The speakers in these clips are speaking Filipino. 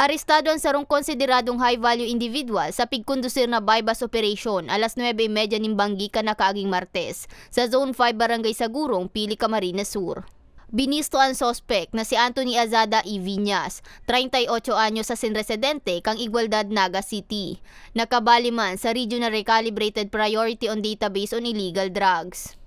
Arestado ang sarong konsideradong high-value individual sa pigkondusir na bypass operation alas 9.30 ng Banggi ka na kaaging Martes sa Zone 5 Barangay Sagurong, Pili, Camarines Sur. Binisto ang sospek na si Anthony Azada E. Viñas, 38 anyo sa sinresidente kang Igualdad Naga City. Nakabali man sa Regional Recalibrated Priority on Database on Illegal Drugs.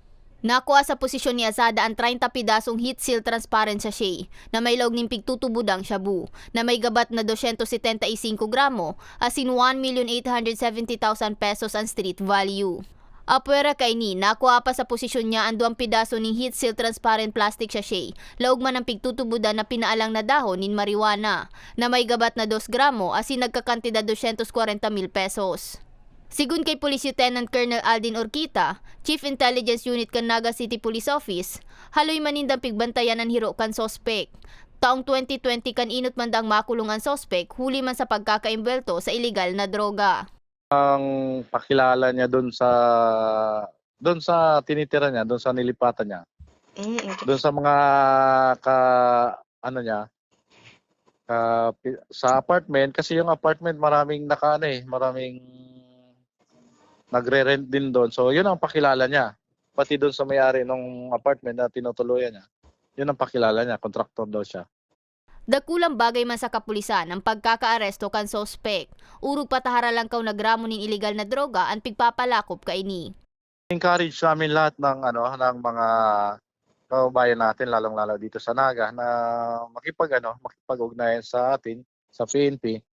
Nakuha sa posisyon ni Azada ang 30 pidasong heat seal transparent sachet na may log ng pigtutubudang shabu na may gabat na 275 gramo asin 1,870,000 pesos ang street value. Apwera kay ni, nakuha pa sa posisyon niya ang duwang pidaso ng heat seal transparent plastic sachet, laog man ang pigtutubudan na pinaalang na dahon nin marijuana, na may gabat na 2 gramo asin nagkakantidad 240 mil pesos. Sigun kay Police Lieutenant Colonel Aldin Orquita, Chief Intelligence Unit kan Naga City Police Office, haloy manindang pigbantayan ng hiro kan sospek. Taong 2020 kan inot mandang makulong ang sospek, huli man sa pagkakaimbelto sa illegal na droga. ang pakilala niya doon sa doon sa tinitira niya, doon sa nilipatan niya, Mm, okay. doon sa mga ka ano niya ka, sa apartment kasi yung apartment maraming naka ano eh, maraming nagre-rent din doon. So yun ang pakilala niya. Pati doon sa may-ari ng apartment na tinutuluyan niya. Yun ang pakilala niya, contractor daw siya. Dakulang bagay man sa kapulisan ang pagkakaaresto kan sospek. Urog patahara lang kaw nagramo nin illegal na droga ang pigpapalakop kay ni. encourage namin lahat ng ano ng mga kababayan natin lalong lalo dito sa Naga na makipag ano makipag-ugnayan sa atin sa PNP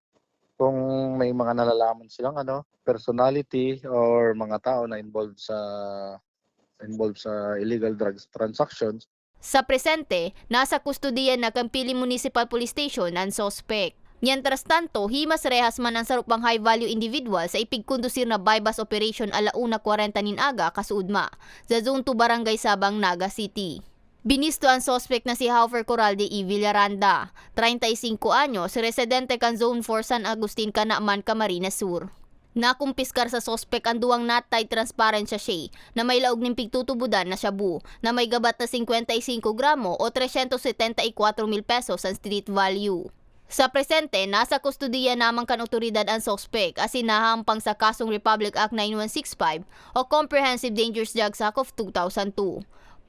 kung may mga nalalaman silang ano personality or mga tao na involved sa involved sa illegal drugs transactions Sa presente, nasa kustudiyan na Kampili Municipal Police Station ang sospek. Mientras tanto, himas rehas man ang sarupang high-value individual sa ipigkondusir na bypass operation alauna 40 nin aga kasuudma sa Zone 2 Barangay Sabang, Naga City. Binisto ang sospek na si Haufer Coralde E. Villaranda, 35 anyo, si residente kan Zone 4 San Agustin, Kanaaman, Camarines Sur. Nakumpiskar sa sospek ang duwang natay transparent sachet na may laog ng pigtutubudan na shabu na may gabat na 55 gramo o 374 mil pesos ang street value. Sa presente, nasa kustudiya namang kan otoridad ang sospek as inahampang sa kasong Republic Act 9165 o Comprehensive Dangerous Drugs Act of 2002.